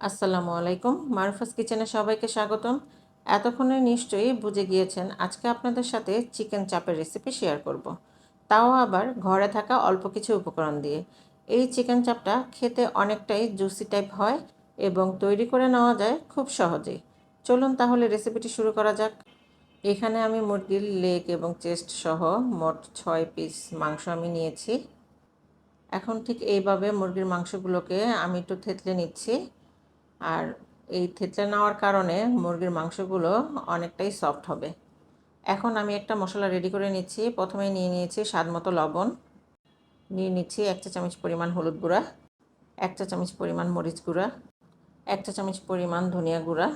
আসসালামু আলাইকুম। মারুফাস কিচেনে সবাইকে স্বাগতম। এতক্ষণে নিশ্চয়ই বুঝে গিয়েছেন, আজকে আপনাদের সাথে চিকেন চাপের রেসিপি শেয়ার করব। তাও আবার ঘরে থাকা অল্প কিছু উপকরণ দিয়ে। এই চিকেন চাপটা খেতে অনেকটাই জুসি টাইপ হয় এবং তৈরি করে নেওয়া যায় খুব সহজেই চলুন তাহলে রেসিপিটি শুরু করা যাক। এখানে আমি মুরগির লেগ এবং চেস্ট সহ মোট ছয় পিস মাংস আমি নিয়েছি। এখন ঠিক এইভাবে মুরগির মাংসগুলোকে আমি একটু থেতলে নিচ্ছি। আর এই থেতলে নেওয়ার কারণে মুরগির মাংসগুলো অনেকটাই সফট হবে। এখন আমি একটা মশলা রেডি করে নিচ্ছি। প্রথমে নিয়ে নিয়েছি স্বাদ মতো লবণ। নিয়ে নিচ্ছি এক চা চামচ পরিমাণ হলুদ গুঁড়া, এক চা চামচ পরিমাণ মরিচ গুঁড়া, এক চা চামচ পরিমাণ ধনিয়া গুঁড়া,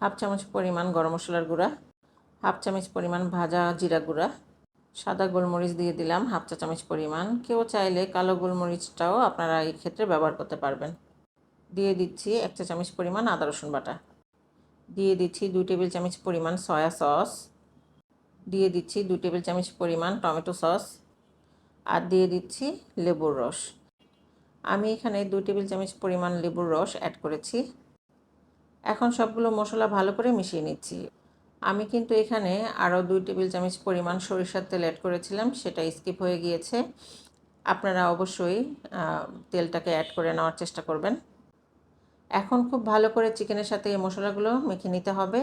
হাফ চামচ পরিমাণ গরম মশলার গুঁড়া, হাফ চামচ পরিমাণ ভাজা জিরা গুঁড়া, সাদা গোলমরিচ দিয়ে দিলাম হাফ চা চামচ পরিমাণ। কেউ চাইলে কালো গোলমরিচটাও আপনারা এই ক্ষেত্রে ব্যবহার করতে পারবেন। দিয়ে দিচ্ছি এক চা চামচ পরিমাণ আদা, রসুন বাটা। দিয়ে দিচ্ছি দুই টেবিল চামচ পরিমাণ সয়া সস। দিয়ে দিচ্ছি দুই টেবিল চামচ পরিমাণ টমেটো সস। আর দিয়ে দিচ্ছি লেবুর রস। আমি এখানে দুই টেবিল চামচ পরিমাণ লেবুর রস অ্যাড করেছি। এখন সবগুলো মশলা ভালো করে মিশিয়ে নিচ্ছি। আমি কিন্তু এখানে আরও দুই টেবিল চামচ পরিমাণ সরিষার তেল অ্যাড করেছিলাম, সেটা স্কিপ হয়ে গিয়েছে। আপনারা অবশ্যই তেলটাকে অ্যাড করে নেওয়ার চেষ্টা করবেন। এখন খুব ভালো করে চিকেনের সাথে এই মশলাগুলো মেখে নিতে হবে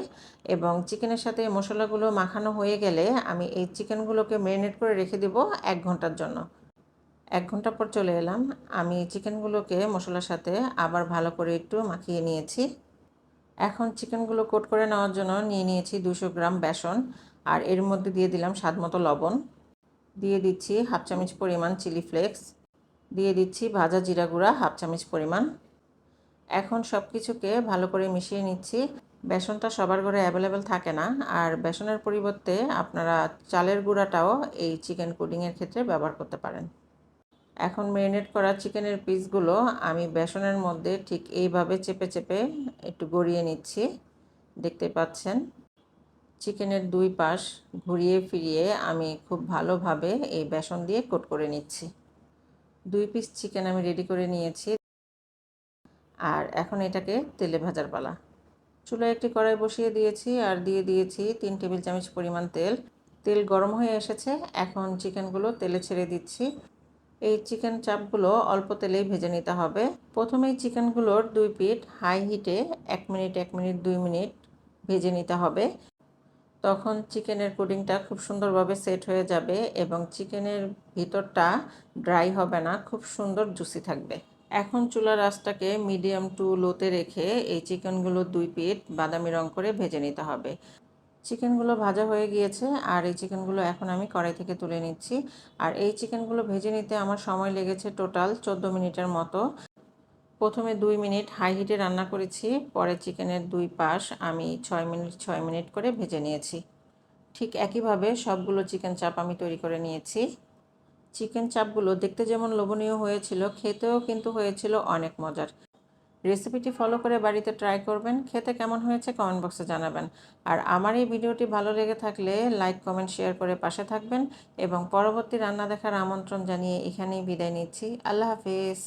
এবং চিকেনের সাথে এই মশলাগুলো মাখানো হয়ে গেলে আমি এই চিকেনগুলোকে ম্যারিনেট করে রেখে দেব এক ঘণ্টার জন্য। এক ঘণ্টা পর চলে এলাম। আমি চিকেনগুলোকে মশলার সাথে আবার ভালো করে একটু মাখিয়ে নিয়েছি। এখন চিকেনগুলো কোট করে নেওয়ার জন্য নিয়ে নিয়েছি দুশো গ্রাম বেসন আর এর মধ্যে দিয়ে দিলাম স্বাদ মতো লবণ। দিয়ে দিচ্ছি হাফ চামচ পরিমাণ চিলি ফ্লেক্স। দিয়ে দিচ্ছি ভাজা জিরা গুঁড়া হাফ চামচ পরিমাণ এখন সব কিছুকে ভালো করে মিশিয়ে নিচ্ছি। বেসনটা সবার ঘরে অ্যাভেলেবেল থাকে না। আর বেসনের পরিবর্তে আপনারা চালের গুঁড়াটাও এই চিকেন কুডিংয়ের ক্ষেত্রে ব্যবহার করতে পারেন। এখন ম্যারিনেট করা চিকেনের পিসগুলো আমি বেসনের মধ্যে ঠিক এইভাবে চেপে চেপে একটু গড়িয়ে নিচ্ছি। দেখতে পাচ্ছেন? চিকেনের দুই পাশ ঘুরিয়ে ফিরিয়ে আমি খুব ভালোভাবে এই বেসন দিয়ে কোট করে নিচ্ছি। দুই পিস চিকেন আমি রেডি করে নিয়েছি। আর এখন এটাকে তেলে ভাজার পালা। চুলায় একটি কড়াই বসিয়ে দিয়েছি আর দিয়ে দিয়েছি তিন টেবিল চামচ পরিমাণ তেল। তেল গরম হয়ে এসেছে, এখন চিকেনগুলো তেলে ছেড়ে দিচ্ছি। এই চিকেন চাপগুলো অল্প তেলেই ভেজে নিতে হবে। প্রথমেই চিকেনগুলোর দুই পিঠ হাই হিটে এক মিনিট এক মিনিট, দুই মিনিট ভেজে নিতে হবে। তখন চিকেনের কুডিংটা খুব সুন্দরভাবে সেট হয়ে যাবে এবং চিকেনের ভিতরটা ড্রাই হবে না, খুব সুন্দর, জুসি থাকবে। এখন চুলার আঁচটাকে মিডিয়াম টু লোতে রেখে এই চিকেনগুলো দুই পিঠ বাদামি রং করে ভেজে নিতে হবে। চিকেনগুলো ভাজা হয়ে গিয়েছে আর এই চিকেনগুলো এখন আমি কড়াই থেকে তুলে নিচ্ছি। আর এই চিকেনগুলো ভেজে নিতে আমার সময় লেগেছে টোটাল চোদ্দ মিনিটের মতো। প্রথমে দুই মিনিট হাই হিটে রান্না করেছি, পরে চিকেনের দুই পাশ আমি ছয় মিনিট ছয় মিনিট করে ভেজে নিয়েছি। ঠিক একইভাবে সবগুলো চিকেন চাপ আমি তৈরি করে নিয়েছি। চিকেন চাপগুলো দেখতে যেমন লোভনীয় হয়েছিল, খেতেও কিন্তু হয়েছিল অনেক মজার। রেসিপিটি ফলো করে বাড়িতে ট্রাই করবেন। খেতে কেমন হয়েছে কমেন্ট বক্সে জানাবেন। আর আমার এই ভিডিওটি ভালো লেগে থাকলে লাইক, কমেন্ট, শেয়ার করে পাশে থাকবেন। এবং পরবর্তী রান্না দেখার আমন্ত্রণ জানিয়ে এখানেই বিদায় নিচ্ছি। আল্লাহ হাফিজ।